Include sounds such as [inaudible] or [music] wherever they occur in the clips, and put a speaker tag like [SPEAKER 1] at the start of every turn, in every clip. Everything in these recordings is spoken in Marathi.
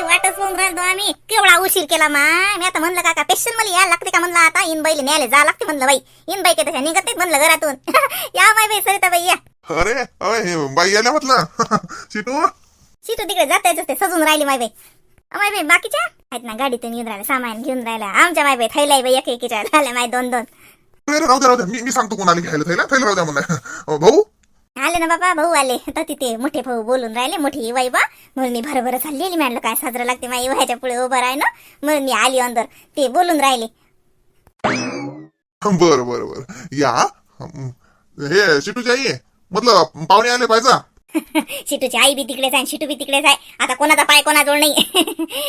[SPEAKER 1] बाई वाटच पाहून राहिलो आम्ही. केवढा उशीर केला मा. मी आता म्हणलं काका पेशल मला यायला लागते का? म्हणलं आता इन बाईले न्यायला जा लागते म्हणलं बाई. इन बाई तशा निघत नाहीत म्हणलं घरातून. [laughs] या माय बाई सरिता बाई या.
[SPEAKER 2] अरे हे बाई आल्या म्हटलं. [laughs] शिटू?
[SPEAKER 1] शिटू तिकडे जाता येत ते सजून राहिली माय बाई. अ, माय बाई बाकीच्या? आहेत ना गाडीतून येऊन राहिल्या सामान घेऊन राहिल्या. आमच्या माय बाई थैल्या बाई एक एकीच्या झाल्या माय दोन दोन
[SPEAKER 2] राहू द्या राहू द्या. मी मी सांगतो कोणाला घ्यायला थैला. थैला राहू द्या म्हणलं भाऊ?
[SPEAKER 1] आले ना बाबा भाऊ आले. तर तिथे मोठे भाऊ बोलून राहिले मोठी इवाई बा. म्हणून मी भरभर चाललेली म्हणलं काय साजरं लागते माझ्या इवायच्या पुढे उभं राही ना म्हणून मी आली अंदर. ते बोलून राहिले.
[SPEAKER 2] बर बर बर. या. हं, हे शिटूची आई. आहे म्हटलं पाहुणे आले पाहिजे. [laughs]
[SPEAKER 1] शिटूची आई बी तिकडेच आहे शिटू बी तिकडेच आहे. आता कोणाचा पाय कोणाजवळ नाही.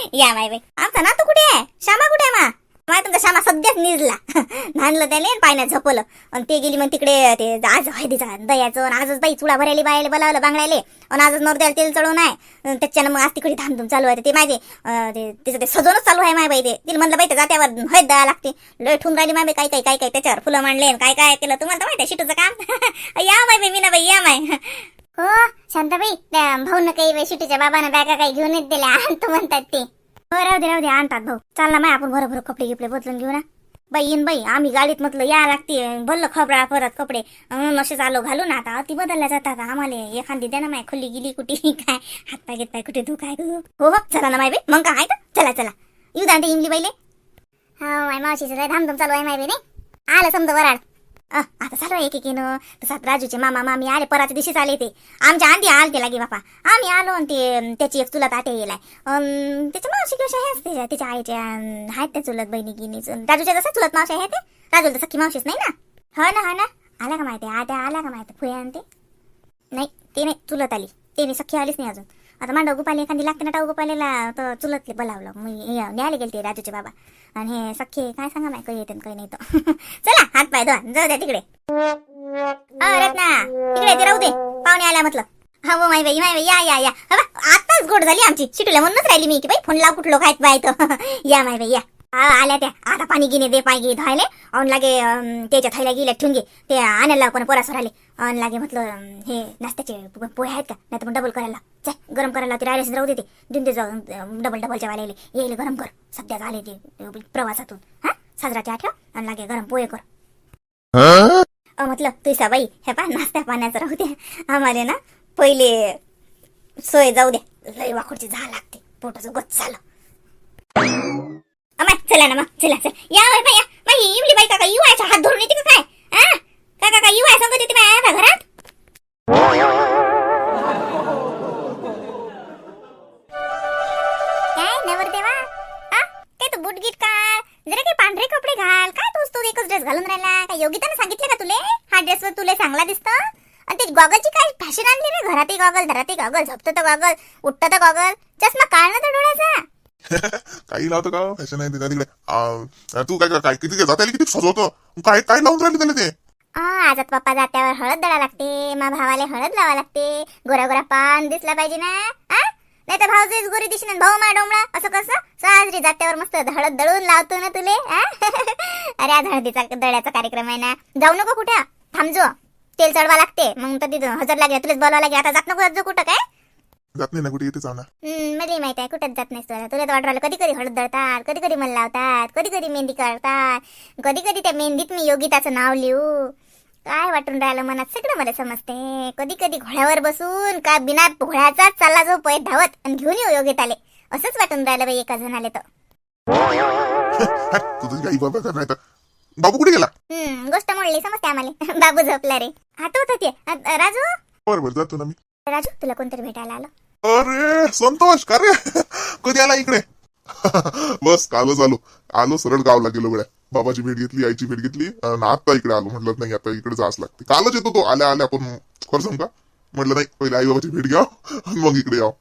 [SPEAKER 1] [laughs] या माय बाई. आमचा नातू कुठे आहे? श्यामा कुठे आहे मा? माय तुमचा श्यामा सध्याच निजला. [laughs] नांदलं त्याने पाण्यात झोपवलं. आणि ते गेली मग तिकडे ते आज हळदीचा दयाचं आणि आजच बाई चुडा भरायला बायला बोलावलं बांगड्याले. आणि आजच नवरद्याला तेल चढवून आहे त्याच्यानं मग आज तिकडे धामधूम चालू आहे. ते माहिती ते तिचं ते सजवणच चालू आहे माय बाई ते. तिला म्हणलं बाई ते जात्यावर हळद द्यावं लागते. लय ठून राहिली माय काय काय काय काय त्याच्यावर फुलं मांडले आणि काय काय केलं तुम्हाला तर माहिती आहे शिटूचं काम. [laughs] या माय बाई मीना बाई या माय. हो शांताबाई त्या भाऊ काही शिटूच्या बाबानं बॅगा काही घेऊन येत दिल्या [laughs] तू म्हणतात ते. राहू दे राहू दे आणतात भाऊ. चाल ना माय आपण बरोबर कपडे गिपडे बदलून घेऊ ना. बाई येईन बाई आम्ही गाडीत म्हटलं या लागते. बोललो खबरा परत कपडे. म्हणून असे चालू ना आता. अति बदलल्या जातात. आम्हाला एखादी द्या ना माय खुली गेली कुठे? [laughs] काय? हात पाय घेत पाय कुठे? धू काय? हो हो. चला ना माय बाई मग काय? तर. चला चला. येऊ दांडे इमली बाईले. हा माय मावशीचं लय चालू आहे माय बाई नाही? आलं समजा वराड. आता चालू आहे एकेकीनं तसात राजूचे मामा मामी आले पराच्या दिवशीच आले ते. आमच्या आधी आलते लागे बापा. आम्ही आलो आणि ते त्याची एक चुलत आटे गेलाय त्याच्या मावशी कशा आहेत त्याच्या त्याच्या आईच्या आहेत त्या चुलत बहिणी गिनीच. राजूच्या जसा चुलत मावशी आहे ते राजूला तर सख्खी मावशीच नाही ना? हो ना हो ना. आला का माहिती? आत्या आला का माहिती? फुया आणि ते. नाही ते नाही चुलत आली. ते नाही सख्खी आलीच नाही अजून. आता मांडव गोपाली एखादी लागते ना टाऊ गोपालीला तर चुलतले बोलावलं. मी न्यायला गेले ते राजूचे बाबा. आणि हे सख्खे काय सांगा माय काही येते काही नाही तो [laughs] चला हात पाय धुवा जाऊ द्या तिकडे. अ, रत्ना तिकडे ते राहू दे. पाहुणे आल्या म्हटलं. हा हो माय बाई माय बाई या या या. आताच गोड झाली आमची. शिटूला म्हणूनच राहिली मी की बाई. फोन लाव कुठलो खायत बाय तो [laughs] या माय बाई या. आल्या त्या. आता पाणी गिने दे पाय गी धुवायले. अन लागे त्याच्या थैल्या गेल्या ठेवून घे. ते आणायला पण पोरासवर आले अन लागे म्हटलं हे नाश्त्याचे पोहे आहेत का? नाही तर मग डबल करायला चाय गरम करायला ते राहिलेच राहू देते देऊन दे जाऊ डबल डबलच्या वाल्याले. येईल गरम कर. सध्या झाले ते प्रवासातून. हा? साजराच्या आठव आणि लागे गरम पोहे कर. म्हटलं तुझा बाई हे पा नाश्त्या पाण्याचं राहू दे. आम्हाला ना पहिले सोय जाऊ द्या. लय वाकडची झा लागते. पोटाचं गच झालं. अमाय चला ना मग चला चला. या बाई बाई या. बाई इवली बाई काका युवायचा हात धरून येते का काय? हा? का काका आय सांगत येते बाय आता घरात? काय नवरदेवा? हा? काय तू बुटगीट काढ? जरा काही पांढरे कपडे घाल. काय तूच तू एकच ड्रेस घालून राहिला? काय योगितानं सांगितलं का तुले? हा ड्रेस वर तुले चांगला दिसत? आणि ते गॉगलची काय फॅशन आणली रे? घरातही गॉगल घरातही गॉगल झोपतो तर गॉगल उठतं तर गॉगल चष्मा काढ ना त्या डोळ्याचा
[SPEAKER 2] काही लावतो का? फॅशन आहे तिथे तिकडे. तू काय काय किती जाता किती सजवतो? काय काय लावून राहिले त्याला ते?
[SPEAKER 1] आ, आजात पप्पा जात्यावर हळद दळा लागते. मा भावाले हळद लावा लागते. गोरा गोरा पान दिसला पाहिजे ना? नाही तर भाऊजीच गोरी दिसणार भाऊ मा डोमळा असं कसं? साजरी जात्यावर मस्त हळद दळून लावतो ना तुले [laughs] अरे आज हळदीचा दळ्याचा कार्यक्रम आहे ना. जाऊ नको कुठं? थांबजो तेल चढवा लागते. मग तर तिथं हजर लागेल तुलाच बोलावं लागेल. आता जात नको जात कुठं काय?
[SPEAKER 2] जात नाही ना कुठे येते जाऊ
[SPEAKER 1] हम्म, मला माहीत आहे कुठंच जात नाही तुला तुला तर वाटू राहिलं कधी कधी हळद दळतात कधी कधी मन लावतात कधी कधी मेहंदी काढतात कधी कधी त्या मेहंदीत मी योगिताचं नाव लिहू. काय वाटून राहिलं मनात? सगळं मला समजते. कधी कधी घोड्यावर बसून का बिना घोड्याचाच चालला जो पै धावत आणि घेऊन येऊ योगिताले? असंच वाटून राहिलं बाई एका जणाले तर.
[SPEAKER 2] हट, तुझं काही बाबा काय नाही तर. बाबू कुठे गेला?
[SPEAKER 1] हम्म गोष्ट मोडली समजते आम्हाला. [laughs] बाबू झोपला रे. होते. अ- राजू?
[SPEAKER 2] बरोबर जातो ना मी.
[SPEAKER 1] राजू तुला कोणतरी भेटायला आलं?
[SPEAKER 2] अरे संतोष का रे? कधी आला इकडे? [laughs] बस कालच आलो. आलो सरळ गावला गेलो गड्या. बाबाची भेट घेतली आईची भेट घेतली. आणि आता इकडे आलो म्हटलं नाही आता इकडे जाच लागते. कालच येतो तो आल्या आल्या आपण खरं सांग का? म्हटलं नाही पहिले आई बाबाची भेट घ्या [laughs] आणि मग इकडे याव.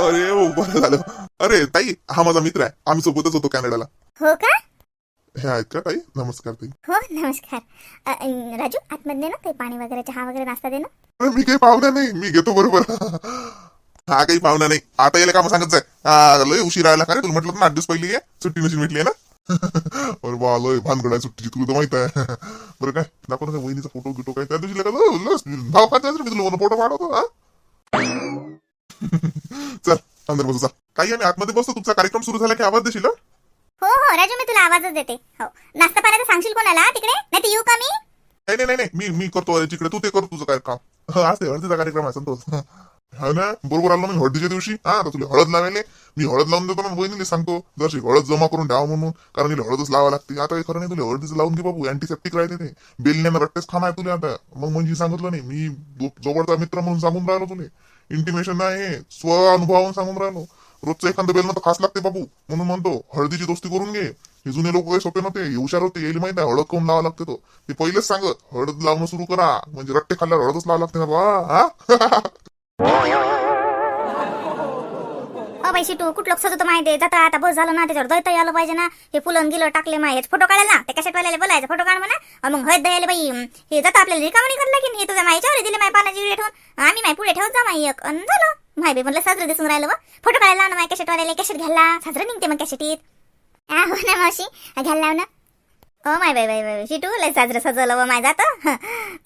[SPEAKER 2] अरे हो बरं झालं अरे ताई हा माझा मित्र आहे. आम्ही सोबतच होतो कॅनडाला.
[SPEAKER 1] हो का?
[SPEAKER 2] हे आहेत का ताई? नमस्कार ताई.
[SPEAKER 1] हो नमस्कार. अ, अ, राजू आतमध्ये ना काही पाणी वगैरे चहा वगैरे नाश्ता दे ना.
[SPEAKER 2] अरे मी काही पाहुणा नाही मी घेतो बरोबर. हा काही पाहुणा नाही. आता यायला काम सांगत जाय. हा, लय उशीर आला. का रे तुला म्हटलं ना आठ दिवस पहिली आहे. सुट्टी नशी भेटली आहे ना? [laughs] अरे बा लय भानगड आहे सुट्टीची. तुला तर माहीत आहे. बरं काय दाखव ना वहिनीचा फोटो गिटो काय. त्या दिवशी लगा भाव खात मी तुला. फोटो पाठवतो हा? [laughs] चल अंदर बसू चल. काही आम्ही आतमध्ये बसतो. तुमचा कार्यक्रम सुरू झाला की आवाज देशील हं?
[SPEAKER 1] हो हो राजू मी तुला आवाजच देते. हो. नाश्ता पाण्याचं सांगशील कोणाला? तिकडे? नाही तर येऊ का मी?
[SPEAKER 2] नाही नाही नाही मी मी करतो तिकडे. तू ते कर तुझं काय काम. हं, आज ते हळदीचा कार्यक्रम आहे संतोष. हा. ना? बरोबर आलो ना मी हळदीच्या दिवशी? हा आता तुला हळद लावायले. मी हळद लावून देतो ना बहिणीने सांगतो. जरशी हळद जमा करून ठेवा म्हणून कारण तिला हळदच लावा लागते. आता काही खरं नाही तुला हळदीचं लावून घे बाबू. अँटीसेप्टिक राहते ते. बेलण्यानं रट्टेच खाना आहे तुला आता. मग म्हणजे सांगितलं नाही. मी जो- जवळचा मित्र म्हणून सांगून राहिलो तुले. इंटिमेशन नाही स्व अनुभवावून सांगून राहिलो. रोजचं एखादं बेल तर खास लागते बाबू. म्हणून म्हणतो हळदीची दोस्ती करून घे. हे जुने लोक काही सोपे नव्हते. हुशार होते. येईल माहिती आहे हळद कोण लावा लागते तो. ते पहिलेच सांगत हळद लावणं सुरू करा. म्हणजे रट्टे खाल्ल्यावर हळदच लावा लागते ना बा हा? [laughs]
[SPEAKER 1] शिटू कुठलं सजत माहिती जाता आता बस झालं ना त्याच्यावर दैता यायला पाहिजे ना. हे फुलं गिलं टाकले माहिती फोटो काढायला. ना ते कशात वाल्याला बोलायचं फोटो काढ म्हणा. मग हळद द्यायला बाई हे जाता आपल्याला रिकामणी करला की हे तुझ्या माईच्यावर दिले माय पानाची ठेवून. आम्ही माय पुढे ठेवत जा माई एक. झालं. माय बी म्हणलं साजरं दिसून राहिलं फोटो काढायला ना माय कॅशेट वाढायला कॅशेट घ्यायला साजरं निघते मग कॅशेटीत हो ना मावशी. घ्यायला लाव ना. ओ माय बाई बाई बाई शिटू लय साजरं सजवलं व माय जातं.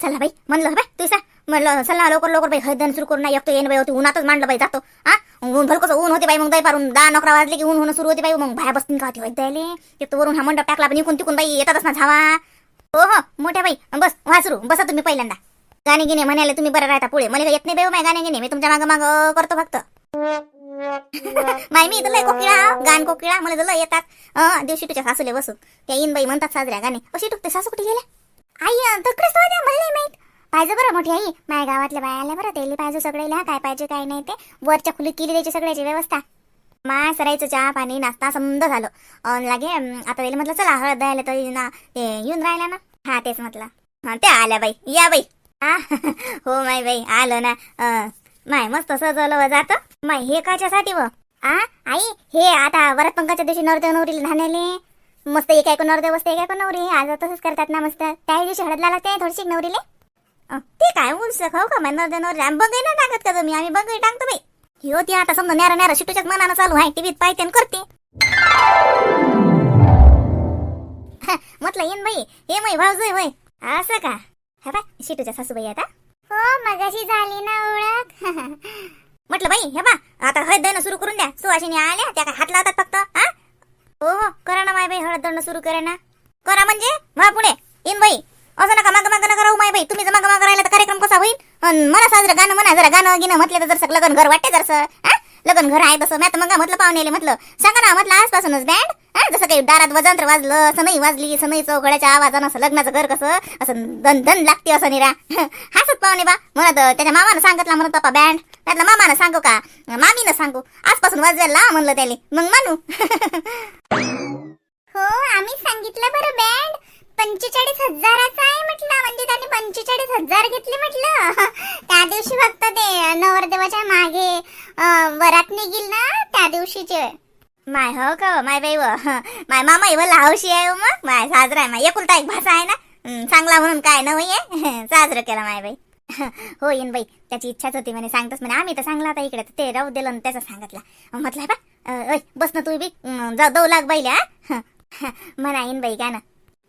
[SPEAKER 1] चला बाई म्हणलं बाई तू सा. म्हणलं चला लवकर लवकर बाई. हयदन सुरू करून नाही एकटं बाई होती. उन्हातच मांडलं बाई जातो. हा ऊन भरकस ऊन होते बाई मग दाई पारून. दहा नकरा वाजले की ऊन होणं सुरू होते बाई. मग बाया बसतील का होती? द्यायले एक तर वरून हा मंडप टाकला पण इकून तिकून बाई येतातच ना झावा. हो हो मोठ्या बाई. बस व्हा सुरू. बसा तुम्ही पहिल्यांदा. गाणे गिणे म्हणाले तुम्ही बरं राहता पुढे. मला येत नाही बाई हो गाणे गिणे मी तुमच्या मागं मागं करतो फक्त. [laughs] माय मी तुला कोकिळा गाण कोकिळा मला तुला येतात. अं, दिवशी तुझ्या सासूले बसू त्या इन बाई म्हणतात साजऱ्या गाणे. अशी टुकते सासू कुठे गेल्या? आई तकडेच मला नाही माहीत. पाहिजे बरं मोठी आई. माझ्या गावातल्या बायाला बरं तेली पाहिजे सगळेला काय पाहिजे काय नाही ते. वरच्या खुलीत केली त्याची सगळ्याची व्यवस्था. माय सरायचं चहा पाणी नाश्ता समज झालं. अन लागे आता त्याला म्हटलं चला हळद द्यायला तरी ना ते येऊन राहिला ना. हा तेच म्हटलं. हा त्या आल्या बाई. या बाई. हा? हो माय बाई आलं ना. माय मस्त सजवलं जात. माय हे काच्यासाठी व? आ आई हे आता वरात पंकाच्या दिवशी नवरदेव नवरीला धान्याले. मस्त एक ऐकून नवरदेव बसते एक ऐकून नवरी. आज तसंच करतात ना मस्त. त्या दिवशी हळदला लागते थोडीशी नवरीले. ते काय उंच खाऊ का नवरदेव नवरी आम्ही बघाई ना टाकत का तुम्ही? आम्ही बघाई टाकतो बाई. हो होती आता समजा न्यारा न्यारा शिटूच्या मनानं चालू आहे टीव्हीत पाहते आणि करते. म्हटलं येन बाई. हे मै भाऊजय होय. असं का? हा बा शिटूच्या सासूबाई आता हो? मगाशी झाली ना ओळख. [laughs] म्हटलं बाई हे बा आता हळद दळणं सुरू करून द्या. सुवासिनी आल्या त्या काय हात लावतात फक्त हा? हो हो करा ना माय बाई हळद दळणं सुरू करा ना. करा म्हणजे? वा पुढे. येईन बाई. असं नका मागं मागं नका राहू माय बाई. तुम्ही जर मागं मागं राहिला तर कार्यक्रम कसा होईल? अन मला साजरं गाणं म्हणा जरा गाणं गिणं म्हटलं तर जर लग्न घर वाटते जर हा? लग्न घर आहे तसं. मी आता मग म्हटलं पाहुणेले म्हटलं. सांगा ना म्हटलं आजपासूनच बँड जसं काही दारात वजंत्र वाजलं सनई वाजली सनई चौघड्याच्या आवाजानं असं लग्नाचं घर कसं असं दन दन लागते असं निरा. [laughs] हसत पाहुणे बा. म्हणत त्याच्या मामानं सांगितलं म्हणत पप्पा बँड. त्यातलं मामानं सांगू का? मामीनं सांगू. आजपासून वाजवायला लावा म्हणलं त्याले. मग मानू. [laughs] हो आम्ही सांगितलं बरं बँड. पंचेचाळीस हजाराचा आहे म्हटलं म्हणजे त्याने पंचेचाळीस हजार घेतले म्हटलं. [laughs] त्या दिवशी फक्त ते नवरदेवाच्या मागे वरात निघील ना त्या दिवशीचे. माय हो का माय बाई व माय मामा इव लावशी आहे मग माय साजरा आहे माय एकुलता एक भाषा आहे ना चांगला म्हणून काय ना होई साजरं केला माय बाई हो येईन बाई त्याची इच्छाच होती म्हणे सांगतोस म्हणे आम्ही तर सांगला आता इकडे तर ते राहू दिलं आणि त्याचा सांगितला म्हटलं बा ओय बस ना तू बी जाऊ दऊ लाग बाईला हा? म्हणा येईन बाई का ना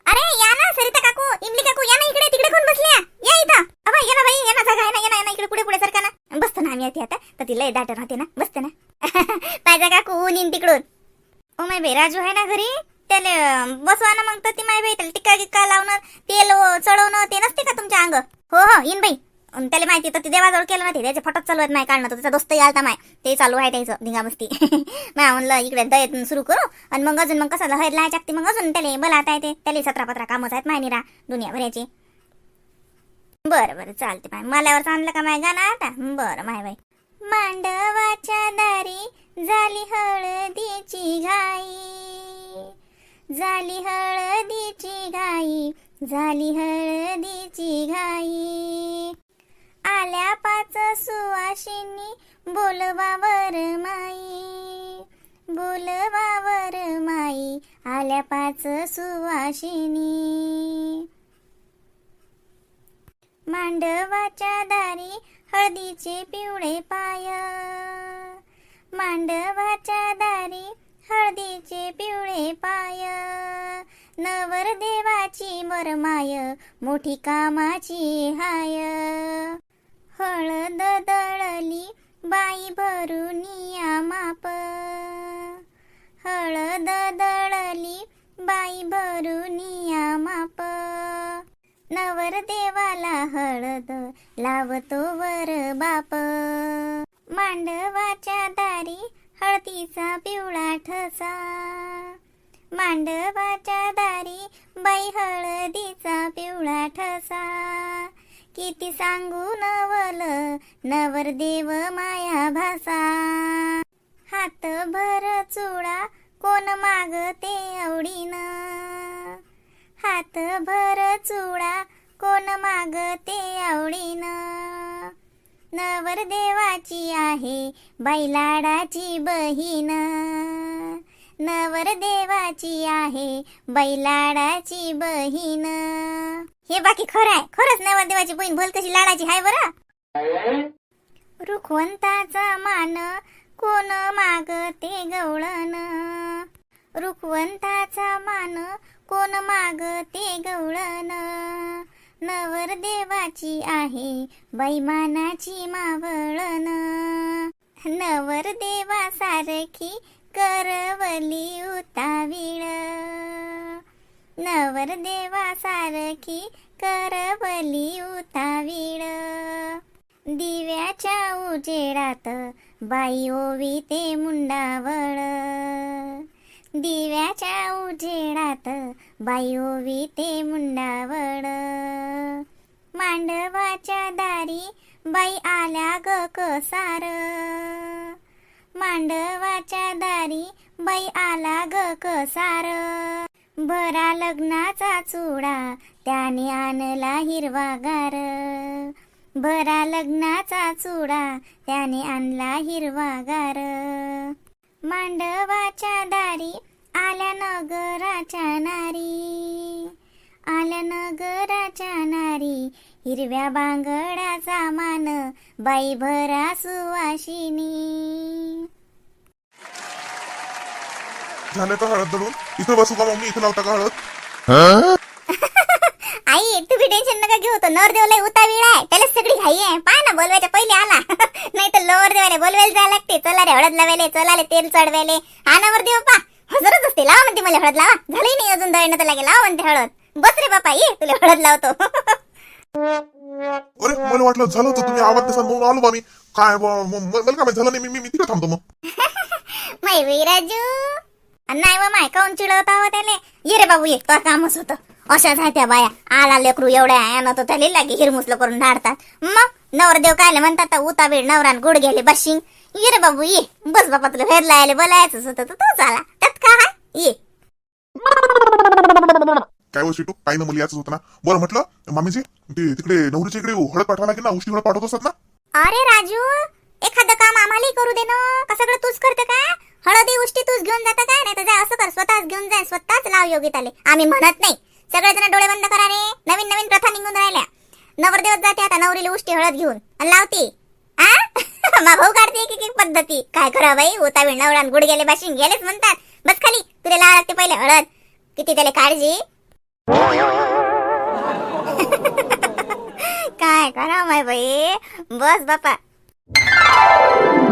[SPEAKER 1] अरे या ना सरिता काकू इमली काकू या ना इकडे तिकडे कोण बसल्या या इथं अबा ये ना बाई ये ना जागा आहे ना ये ना, इकडे पुढे पुढे सरका ना बसतो ना आम्ही येते आता तर ती लय दाट राहते ना बसते ना [laughs] पाहिजे काकू ऊन येईन तिकडून? ओ माय बाई राजू आहे ना घरी? त्याले बसवा ना मग तर ती माय बाई त्याला टिक्का गिक्का लावणं तेल चढवणं ते नसते का तुमच्या अंग? हो हो येईन बाई. त्याला माहिती तर ते देवाजवळ केलं ना त्याचे फटक चालू आहेत माय काढणं. त्याचा दोस्त आलता माय. ते चालू आहे त्याचं धिंगामस्ती [laughs] माय म्हणलं इकडे दयेत सुरू करू. आणि मग अजून मग कसं हळद लाय टाकते मग अजून त्याला आता येते त्याला सतरा पत्रा कामच आहेत माय निरा दुनिया बरं बरं चालते माय. मल्यावर आणलं का माय? गाणं आता? बरं माय बाई. मांडवाच्या दारी झाली हळदीची घाई. झाली हळदीची घाई झाली हळदीची घाई. आल्या पाच सुवाशिनी बोलवावर माई बोलवावर माई आल्या पाच सुवाशिनी मांडवाच्या दारी हळदीचे पिवळे पाय. मांडवाच्या दारी हळदीचे पिवळे पाय. नवर देवाची मरमाय मोठी कामाची हाय. हळद दळली बाई भरुनिया माप हळद दळली बाई भरुनिया माप नवर देवाला हळद लावतो वर बाप. मांडवाच्या दारी हळदीचा पिवळा ठसा. मांडवाच्या दारी बाई हळदीचा पिवळा ठसा. किती सांगू नवल नवरदेव माया भासा. हात भर चुडा कोण मागते आवडीनं. हात भर चुडा कोण मागते आवडीनं? नवरदेवाची आहे बैलाडाची बहीण. नवरदेवाची आहे बैलाडाची बहीण. हे बाकी खरं आहे. खरंच नवरदेवाची बहीण बोल कशी लाडाची आहे बरं. रुखवंताचा मान कोण मागते गवळण? रुखवंताचा मान कोण मागते गवळण? नवरदेवाची आहे बैमानाची मावळण. नवरदेवासारखी करवली उताविळ नवरदेवासारखी करवली उतावीळ दिव्याच्या उजेडात बाई ओवी ते मुंडावळ. दिव्याच्या उजेडात बाई ओवी ते मुंडावळ. मांडवाच्या दारी बाई आल्या ग कसार. मांडवाच्या दारी बाई आला ग कसार. भरा लग्नाचा चुडा त्याने आणला हिरवागार भरा लग्नाचा चुडा त्याने आणला हिरवागार मांडवाच्या दारी आल्या नगराच्या नारी. आल्या नगराच्या नारी हिरव्या बांगड्याचा मान बाई भरा सुवाशिनी
[SPEAKER 2] झालं का हळद दळून? इथं बसू का मम्मी? इथं लावता का हळद?
[SPEAKER 1] नका घेऊ तो नवरदेवला उतावीळ आहे. त्याला सगळी घाई आहे. पहा ना बोलवायच्या पहिले आला. [laughs] नाही तर लोवर देवाले बोलवायला जायला लागते. चला रे हळद लावायले चला रे तेल चढवायले हा नवरदेव पा हजरच असते लावा म्हणते मला हळद लावा. झाली नाही अजून दळणं तर लागे लावा म्हणते हळद. बस रे बापा ये तुला हळद लावतो.
[SPEAKER 2] अरे मला वाटलं झालं होतं तुम्ही आवाज तसा म्हणून आलो बा मी. काय म- म- मला काय झालं नाही. मी- मी मी तिकडे थांबतो मग. [laughs]
[SPEAKER 1] माय विराजू. नाही व माय काऊन चिडवता हो त्याले? ये रे बाबू ये तो कामच होतं. अशाच आहे त्या बाया. आला लेकरू एवढ्या आहे तो त्याला लागे हिरमुसलं करून धाडतात. मग नवरदेव कायले म्हणतात तर उता बेड नवरान गुड गेले बशिंग ये रे बाबू ये. बस बापा तुला फेरला आले बोलायचंच होतं तर तू चाला त्यात का हाय ये.
[SPEAKER 2] काय हो काही ना मुली याच होतं ना? बरं म्हटलं मामीजी ते तिकडे नवरीच्या इकडे हळद पाठवा लागेल ना उष्टी हळद पाठवत असतात ना?
[SPEAKER 1] अरे राजू एखादं काम आम्हालाही करू दे ना. का सगळं तूच करते का? हळदी उष्टी तूच घेऊन जाता का? नाही तर जा असं कर. स्वतःच घेऊन जाय स्वतःच लाव योगिताले. आम्ही म्हणत नाही. सगळेजण डोळे बंद करा रे. नवीन नवीन प्रथा निघून राहिल्या. नवरदेवत जाते आता नवरीला उष्टी हळद घेऊन. आणि लावती. आ? [laughs] मा भाऊ काढते एक एक पद्धती. काय करा बाई? होता वेळ नवरान गुड गेले बाशिंग गेलेच म्हणतात. बस खाली. तुला लावा लागते पहिले हळद. किती त्याला काळजी? [laughs] काय करा माय बाई? बस बापा. Thank you.